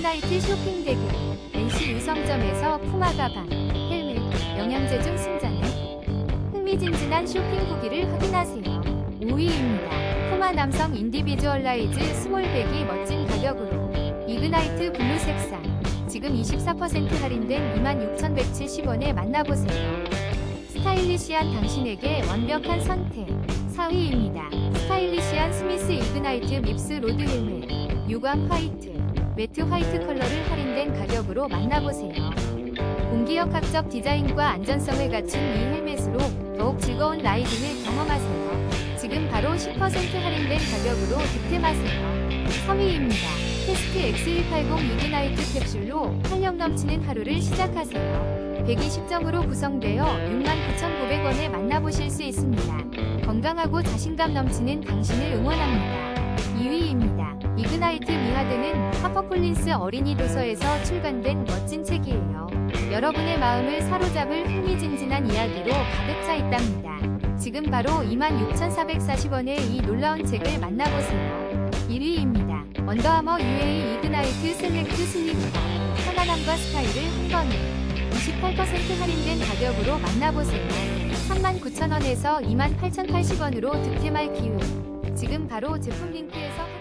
이그나이트 쇼핑 대결 NC 유성점에서 푸마 가방, 헬멧, 영양제 중 승자는 흥미진진한 쇼핑 후기를 확인하세요. 5위입니다. 푸마 남성 인디비주얼라이즈 스몰백이 멋진 가격으로 이그나이트 블루 색상 지금 24% 할인된 26,170원에 만나보세요. 스타일리시한 당신에게 완벽한 선택 4위입니다. 스타일리시한 스미스 이그나이트 밉스 로드 헬멧 유광 화이트 매트 화이트 컬러를 할인된 가격으로 만나보세요. 공기역학적 디자인과 안전성을 갖춘 이 헬멧으로 더욱 즐거운 라이딩을 경험하세요. 지금 바로 10% 할인된 가격으로 득템하세요. 3위입니다. 테스트 X180 이그나이트 캡슐로 활력 넘치는 하루를 시작하세요. 120점으로 구성되어 69,900원에 만나보실 수 있습니다. 건강하고 자신감 넘치는 당신을 응원합니다. 2위입니다. 이그나이트 미하드는 하퍼콜린스 어린이 도서에서 출간된 멋진 책이에요. 여러분의 마음을 사로잡을 흥미진진한 이야기로 가득 차 있답니다. 지금 바로 26,440원의 이 놀라운 책을 만나보세요. 1위입니다. 언더아머 UA 이그나이트 셀렉트 슬리퍼. 편안함과 스타일을 한 번에 28% 할인된 가격으로 만나보세요. 39,000원에서 28,080원으로 득템할 기회. 지금 바로 제품 링크에서